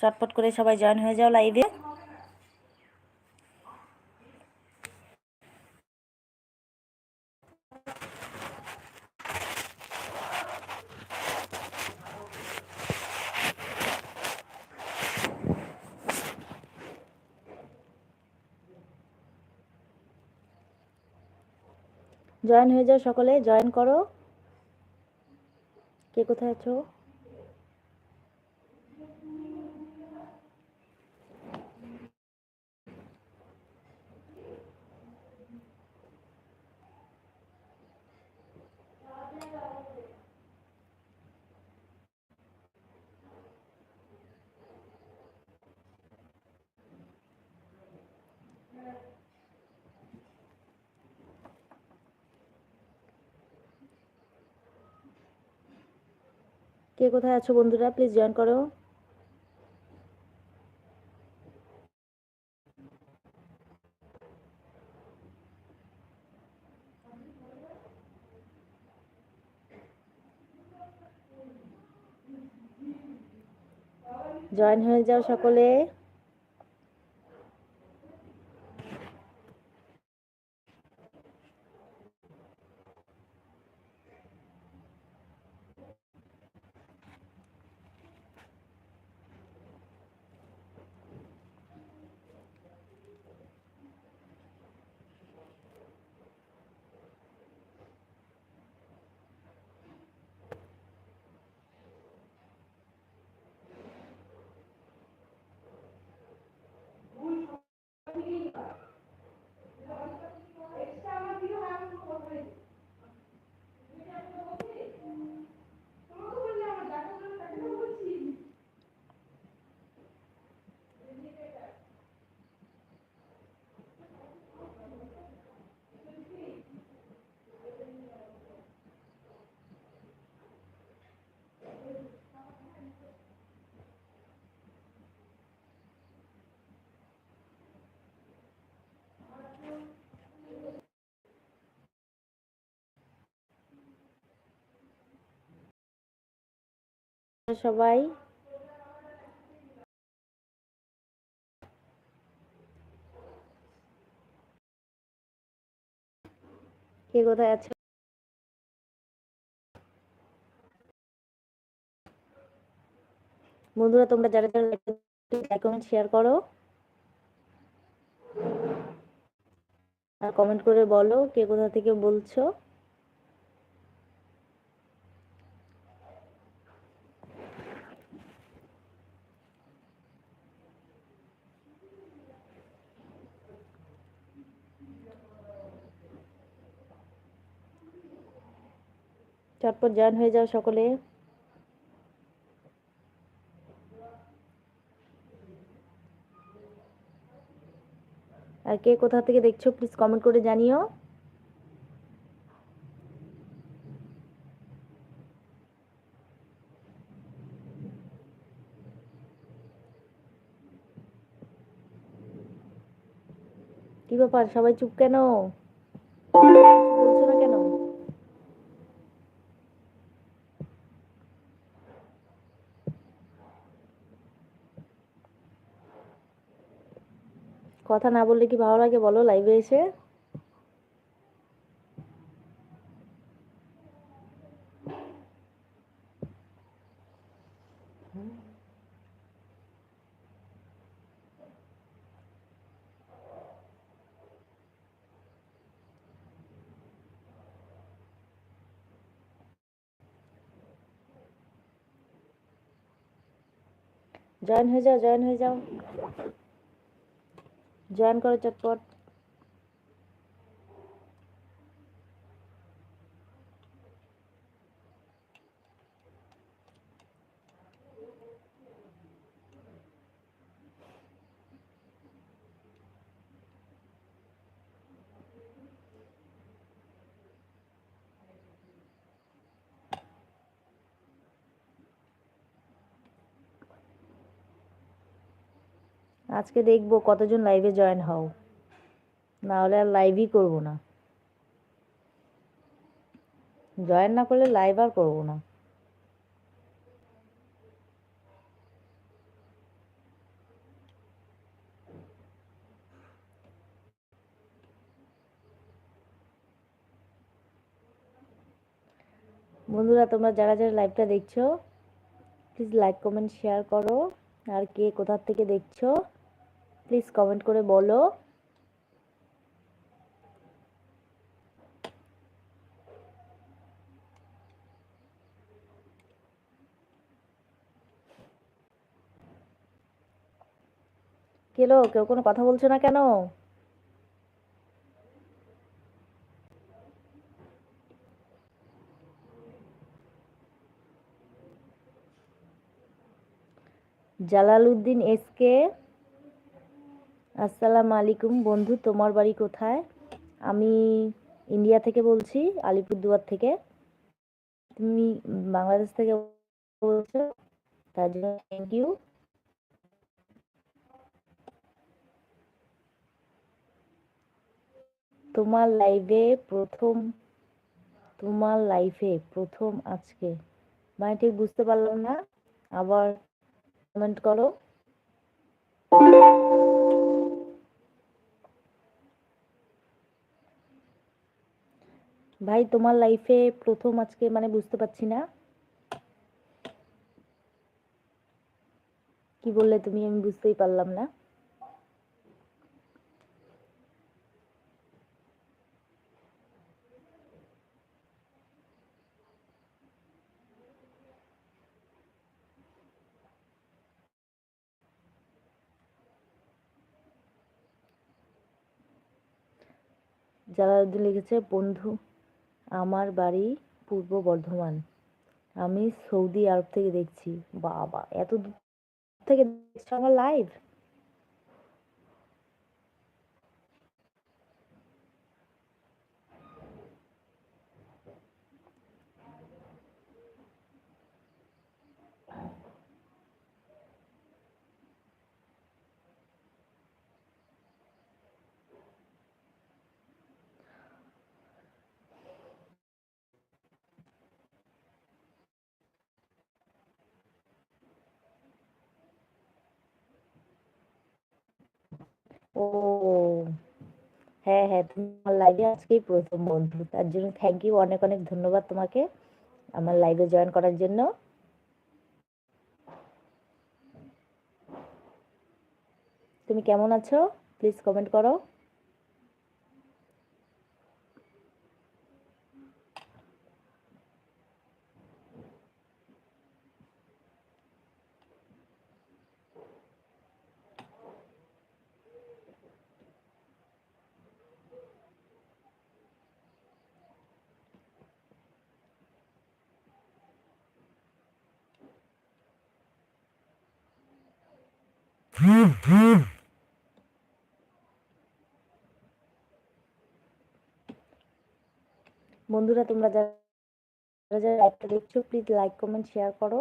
চটপট করে সবাই জয়েন হয়ে যাও লাইভে জয়েন হয়ে যাও সকলে জয়েন করো। কে কোথায় আছো? কে কোথায় আছো বন্ধুরা? প্লিজ জয়েন করো। জয়েন হয়ে যাও সকলে। সবাই? কে কোথায় আছো? বন্ধুরা, তোমরা যারা যারা কমেন্ট শেয়ার করো। আর কমেন্ট করে বলো কে কোথা থেকে বলছো। চটপট জয়েন হয়ে যাও সকলে। আর কে কোথা থেকে দেখছ প্লিজ কমেন্ট করে জানিও। কি ব্যাপার, সবাই চুপ কেন বলছো না কেন কথা না বললে কি ভালো লাগে বলো? লাইভে এসে? জয়েন হয়ে যাও জয়েন হয়ে যাও। জয়েন করো চটপট আজকে দেখব কতজন লাইভে জয়েন হও। না হলে আর লাইভই করব না। জয়েন না করলে লাইভ আর করব না। বন্ধুরা, তোমরা যারা যারা লাইভটা দেখছ প্লিজ লাইক কমেন্ট শেয়ার করো। আর কে কোথার থেকে দেখছ প্লিজ কমেন্ট করে বলো। কেলো কেউ কোনো কথা বলছো না কেন? জালালউদ্দিন এসকে আসসালামু আলাইকুম বন্ধু, তোমার বাড়ি কোথায়? আমি ইন্ডিয়া থেকে বলছি, আলিপুরদুয়ার থেকে। তুমি বাংলাদেশ থেকে বলছো, তার জন্য থ্যাংক ইউ তোমার লাইভে প্রথম, তোমার লাইফে প্রথম আজকে। মানে ঠিক বুঝতে পারলাম না, আবার কমেন্ট করো। ভাই, তোমার লাইফে প্রথম আজকে মানে বুঝতে পারছি না। কি বললে তুমি? আমি বুঝতেই পারলাম না। জালালউদ্দিন লিখেছে, বন্ধু আমার বাড়ি পূর্ব বর্ধমান। আমি সৌদি আরব থেকে দেখছি। বাবা, এত দূর থেকে দেখছ আমার লাইভ ও হ্যাঁ হ্যাঁ তুমি আমার লাইভে আজকেই প্রথম বন্ধু। তার জন্য থ্যাংক ইউ অনেক অনেক ধন্যবাদ তোমাকে আমার লাইভে জয়েন করার জন্য। তুমি কেমন আছো? প্লিজ কমেন্ট করো। বন্ধুরা তোমরা যারা দেখছ প্লিজ লাইক কমেন্ট শেয়ার করো।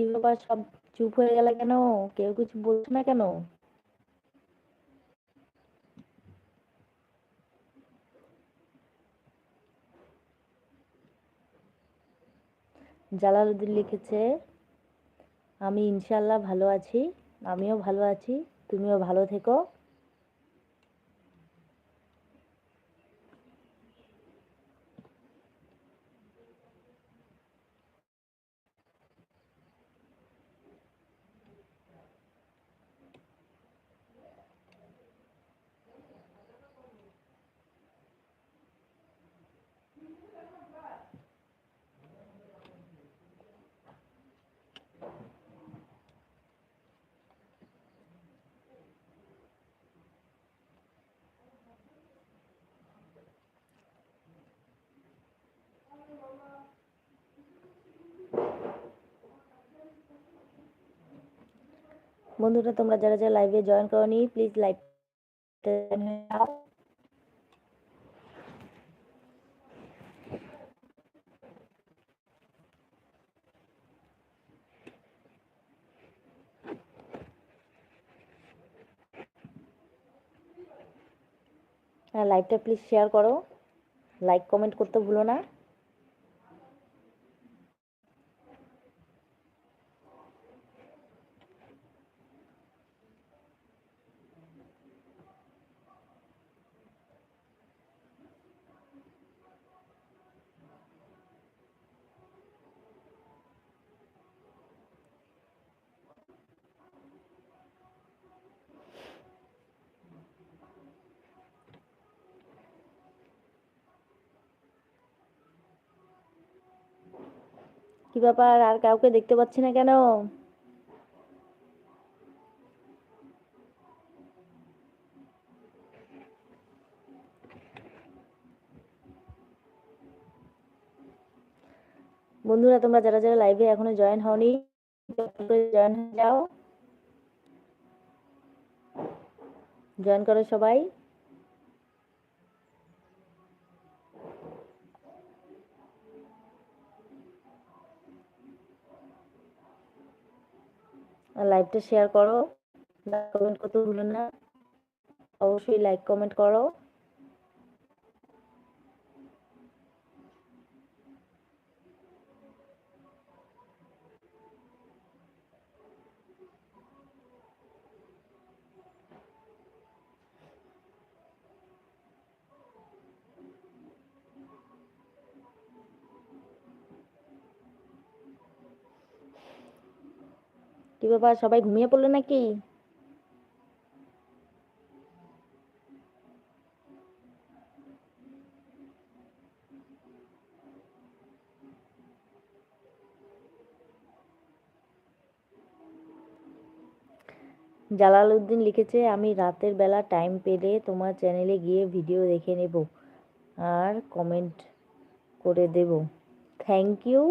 কি ব্যাপার সব চুপ হয়ে গেলে কেন? কেউ কিছু বলছো না কেন? জালালউদ্দিন লিখেছে, আমি ইনশাল্লাহ ভালো আছি, আমিও ভালো আছি, তুমিও ভালো থেকো। বন্ধুরা, তোমরা যারা যারা লাইভে জয়েন করনি প্লিজ লাইভ লাইভটা প্লিজ শেয়ার করো। লাইক কমেন্ট করতে ভুলো না। কি ব্যাপার? আর কাউকে দেখতে পাচ্ছি না কেন? বন্ধুরা, তোমরা যারা যারা লাইভে এখনও জয়েন হওনি জয়েন যাও। জয়েন করো সবাই। লাইভটা শেয়ার করো। কমেন্ট করতে ভুলো না। অবশ্যই লাইক কমেন্ট করো। কি ব্যাপার সবাই ঘুমিয়ে পড়ল নাকি? জালালউদ্দিন লিখেছে, আমি রাতের বেলা টাইম পেলে তোমার চ্যানেলে গিয়ে ভিডিও দেখে নেব আর কমেন্ট করে দেব। থ্যাংক ইউ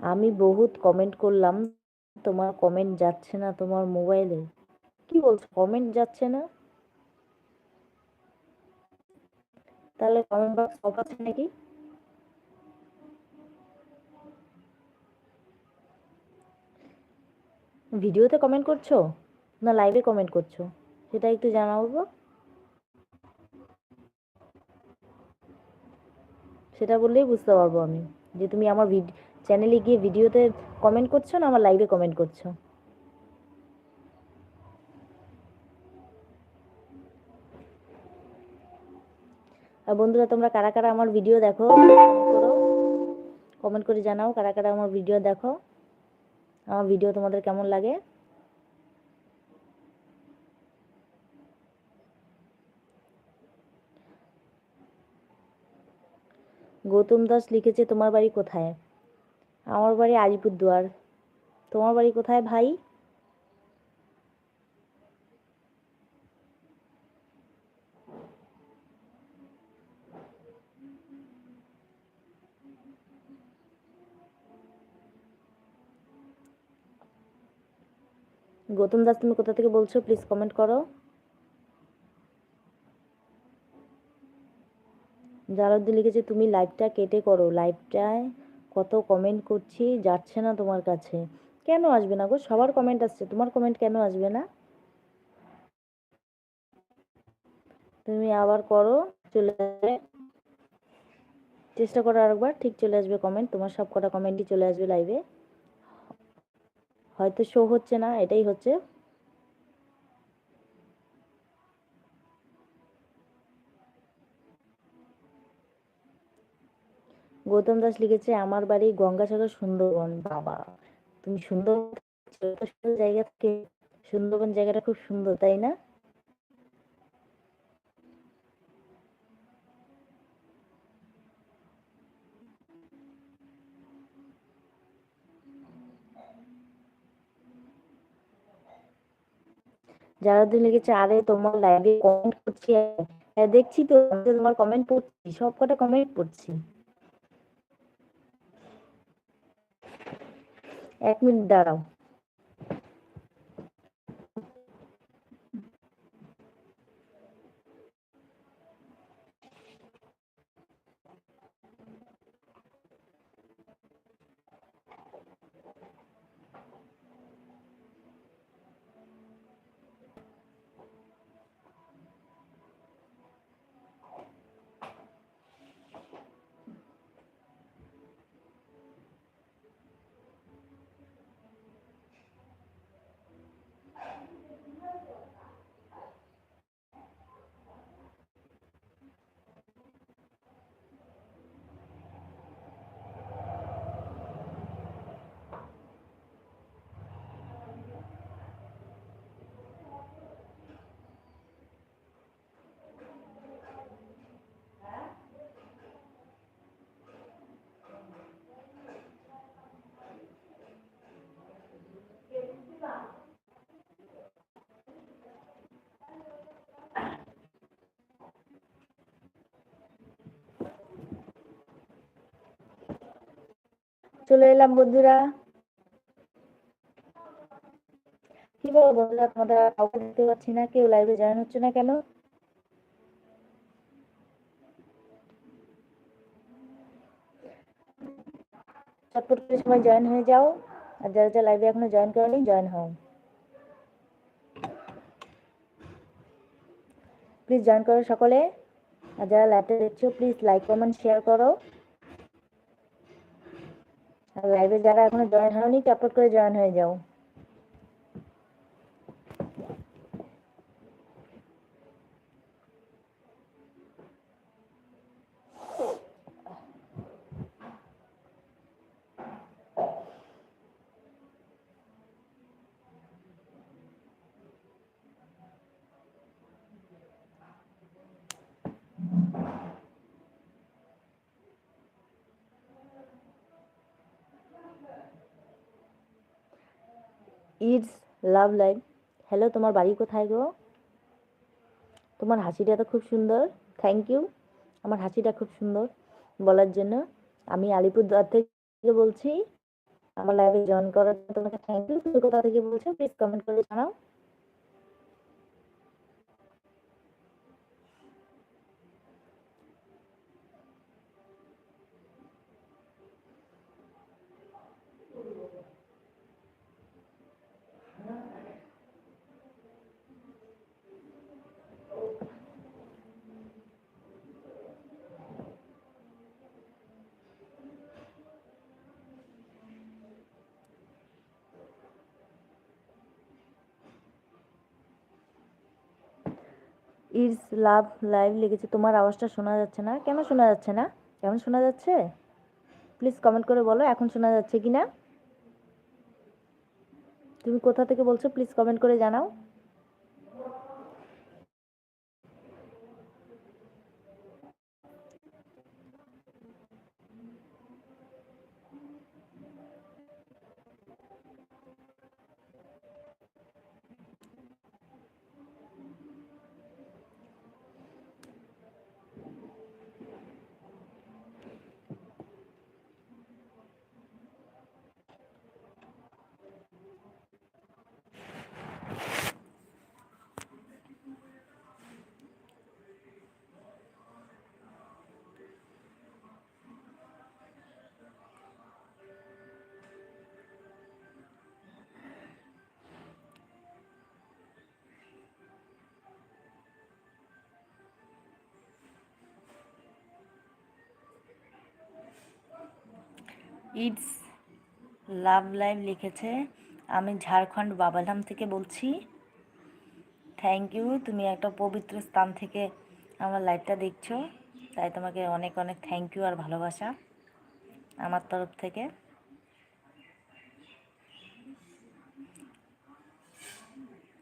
আমি বহুত কমেন্ট করলাম, তোমার কমেন্ট যাচ্ছে না তোমার মোবাইলে কি বলছো কমেন্ট যাচ্ছে না? তাহলে কমেন্ট বক্স অফ আছে নাকি? ভিডিওতে কমেন্ট করছ না লাইভে কমেন্ট করছ? সেটা একটু জানাব সেটা বললেই বুঝতে পারব আমি যে তুমি আমার চ্যানেলে গিয়ে ভিডিওতে কমেন্ট করছ না, আমার লাইভে কমেন্ট করছ? আর বন্ধুরা, তোমরা কারা কারা আমার ভিডিও দেখো কমেন্ট করে। জানাও কারা কারা আমার ভিডিও দেখো। আমার ভিডিও তোমাদের কেমন লাগে? গৌতম দাস লিখেছে, তোমার বাড়ি কোথায়? আমার বাড়ি আলিপুরদুয়ার। তোমার বাড়ি কোথায় ভাই? গৌতম দাস, তুমি কোথা থেকে বলছো? প্লিজ কমেন্ট করো। জালাউদ্দিন লিখেছে, তুমি লাইভটা কেটে করো। লাইভটায় কত কমেন্ট করছি, যাচ্ছে না তোমার কাছে। কেন আসবে না গো? সবার কমেন্ট আসছে। তোমার কমেন্ট কেন আসবে না? তুমি আবার করো, চলে আসবে। চেষ্টা করো আরেকবার, ঠিক চলে আসবে কমেন্ট তোমার সব কটা কমেন্টই চলে আসবে লাইভে হয়তো শো হচ্ছে না, এটাই হচ্ছে। গৌতম দাস লিখেছে, আমার বাড়ি গঙ্গাসাগর, সুন্দরবন। বাবা, তুমি সুন্দর জায়গা থেকে, সুন্দরবন জায়গাটা খুব সুন্দর, তাই না? যারা দিন লিখেছে, আরে তোমার লাইভে কমেন্ট করছি হ্যাঁ দেখছি তো তোমার কমেন্ট পড়ছি সব কটা কমেন্ট পড়ছি। এক মিনিট দাঁড়াও চলে এলাম, বন্ধুরা। কি বলো বন্ধুরা, তোমাদের কাউকে দেখতে পাচ্ছি না, কেউ লাইভে জয়েন হচ্ছে না কেন? চটপট করে সবাই জয়েন হয়ে যাও, আর যারা যারা লাইভে এখনও জয়েন করেনি জয়েন হও। প্লিজ জয়েন করো সকলে, আর যারা লাইভটা দেখছ প্লিজ লাইক কমেন্ট শেয়ার করো। লাইভে যারা এখনও জয়েন হয়নি চটপট করে জয়েন হয়ে যাও। ইটস লাভ লাইফ হ্যালো তোমার বাড়ি কোথায় গো? তোমার হাসিটা তো খুব সুন্দর। থ্যাংক ইউ আমার হাসিটা খুব সুন্দর বলার জন্য। আমি আলিপুরদুয়ার থেকে বলছি। আমার লাইভে জয়েন করার জন্য তোমাকে থ্যাংক ইউ তুমি কোথা থেকে বলছো? প্লিজ কমেন্ট করে জানাও। ইটস লাভ লাইভ লিখেছে, তোমার আওয়াজটা শোনা যাচ্ছে না। কেন শোনা যাচ্ছে না? কেমন শোনা যাচ্ছে? প্লিজ কমেন্ট করে বলো, এখন শোনা যাচ্ছে কি না তুমি কোথা থেকে বলছো? প্লিজ কমেন্ট করে জানাও। ইটস লাভ লাইভ লিখেছে। আমি ঝাড়খণ্ড বাবাধাম থেকে বলছি। থ্যাংক ইউ তুমি একটা পবিত্র স্থান থেকে আমার লাইভটা দেখছ। তাই তোমাকে অনেক অনেক থ্যাংক ইউ আর ভালোবাসা আমার তরফ থেকে।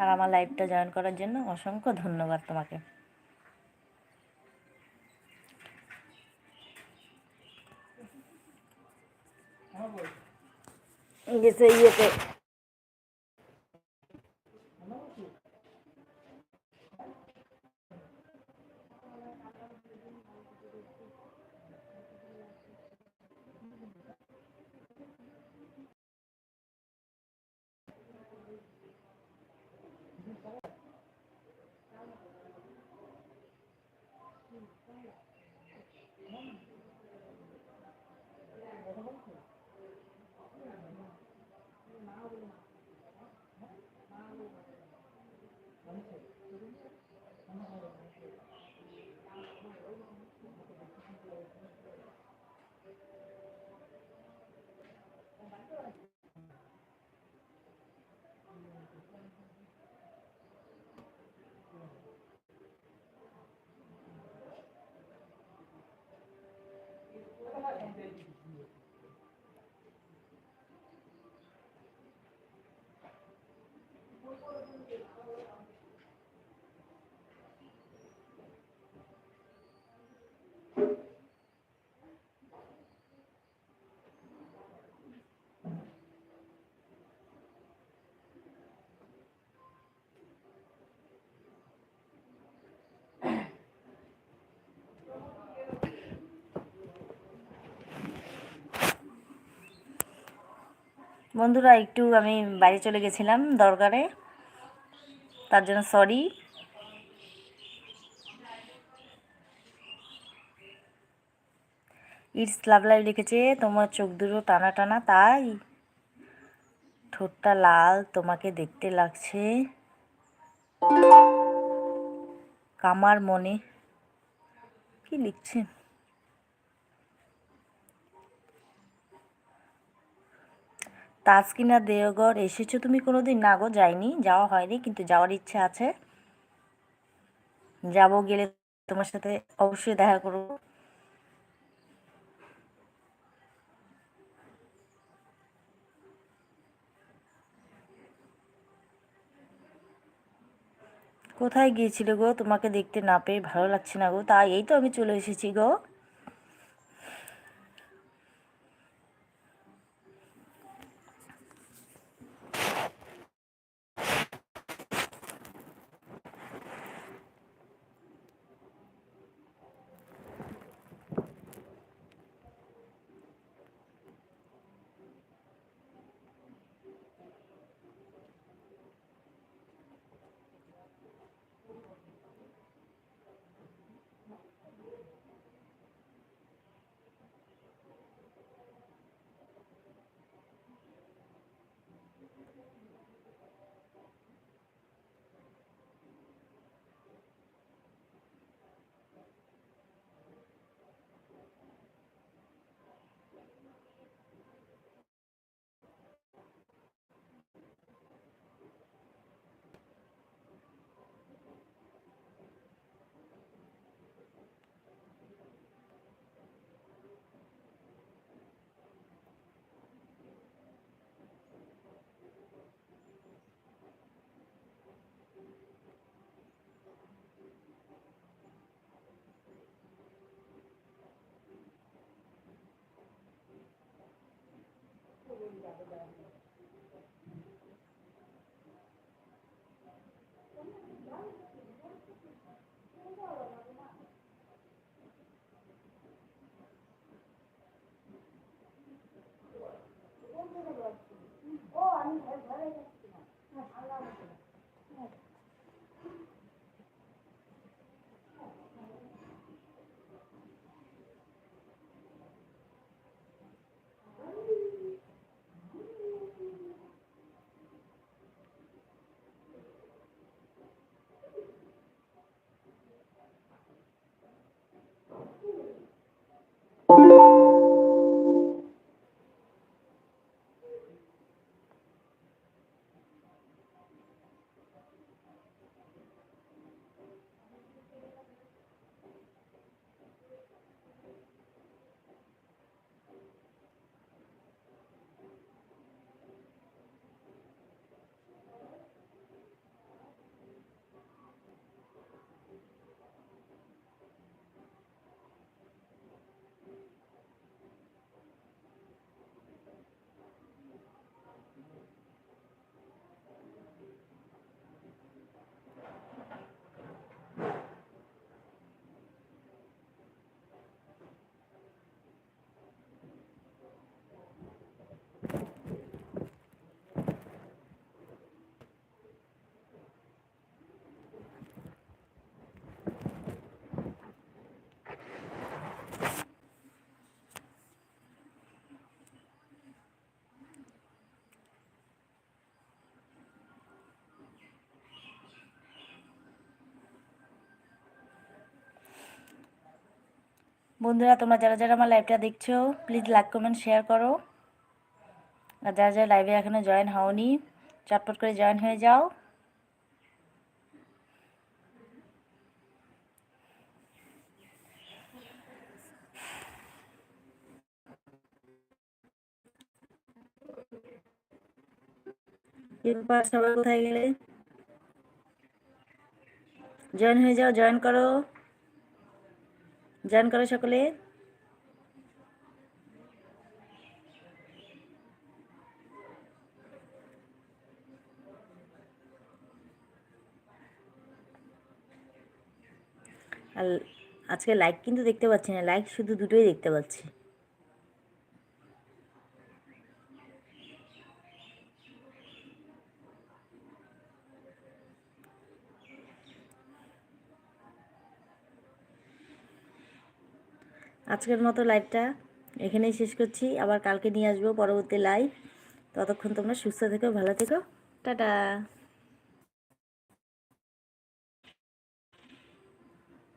আর আমার লাইভটা জয়েন করার জন্য অসংখ্য ধন্যবাদ তোমাকে। 意思意思。বন্ধুরা, একটু আমি বাইরে চলে গেছিলাম দরকারে। তার জন্য সরি ইটস লাভলাই লিখেছে, তোমার চোখ দুটো টানা টানা, তাই ঠোঁটটা লাল, তোমাকে দেখতে লাগছে। কামার মনে। কি লিখছে? তাজকিনা দেওগড়, এসেছ তুমি কোনোদিন? না গো, যাইনি। যাওয়া হয়নি, কিন্তু যাওয়ার ইচ্ছে আছে। যাব, গেলে তোমার সাথে অবশ্যই দেখা করব। কোথায় গিয়েছিলে গো? তোমাকে দেখতে না পেয়ে ভালো লাগছে না গো। তাই, এই তো আমি চলে এসেছি গো। বন্ধুরা, তোমরা যারা যারা আমার লাইভটা দেখছ প্লিজ লাইক কমেন্ট শেয়ার করো। আর যারা যারা লাইভে এখনও জয়েন হওনি, চটপট করে জয়েন হয়ে যাও। কোথায় গেলে? জয়েন হয়ে যাও জয়েন করো। জয়েন করো সকলে। আর আজকে লাইক কিন্তু দেখতে পাচ্ছি না লাইক শুধু দুটোই দেখতে পাচ্ছি। আজকের মতো লাইভটা এখানেই শেষ করছি। আবার কালকে নিয়ে আসব পরবর্তী লাইভ ততক্ষণ তোমরা সুস্থ থেকো, ভালো থেকো। টাটা।